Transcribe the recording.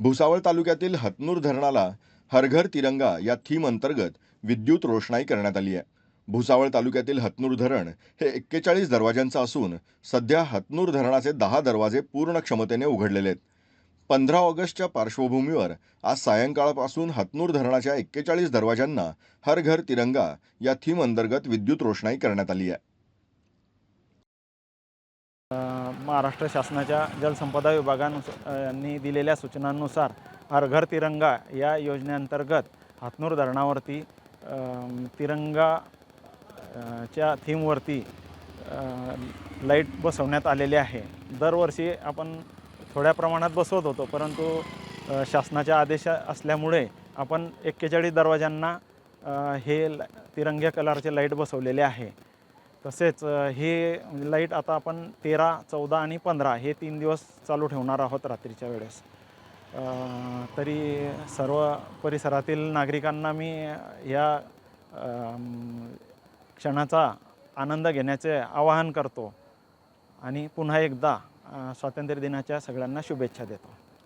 भुसावळ तालुक्यातील हतनूर धरणाला हरघर तिरंगा या थीम अंतर्गत विद्युत रोषणाई करण्यात आली आहे. भुसावळ तालुक्यातील हतनूर धरण हे एक्केचाळीस दरवाजांचं असून सध्या हतनूर धरणाचे दहा दरवाजे पूर्ण क्षमतेने उघडलेले आहेत. पंधरा ऑगस्टच्या पार्श्वभूमीवर आज सायंकाळपासून हतनूर धरणाच्या एक्केचाळीस दरवाजांना हर घर तिरंगा या थीम अंतर्गत विद्युत रोषणाई करण्यात आली आहे. महाराष्ट्र शासनाच्या जलसंपदा विभागानुसार दिलेल्या सूचनांनुसार हर घर तिरंगा या योजनेअंतर्गत हातनूर धरणावरती तिरंगा च्या थीमवरती लाइट बसवण्यात आलेली आहे. दरवर्षी आपण थोड्या प्रमाणात बसवत होतो परंतु शासनाच्या आदेश असल्यामुळे आपण एक्केचाळीस दरवाज्यांना हे तिरंग्या कलरचे लाइट बसवलेले आहे. तसेच हे लाइट आता आपण तेरा चौदा आणि पंधरा हे तीन दिवस चालू ठेवणार आहोत रात्रीच्या वेळेस. तरी सर्व परिसरातील नागरिकांना मी या क्षणाचा आनंद घेण्याचे आवाहन करतो आणि पुन्हा एकदा स्वातंत्र्य दिनाच्या सगळ्यांना शुभेच्छा देतो.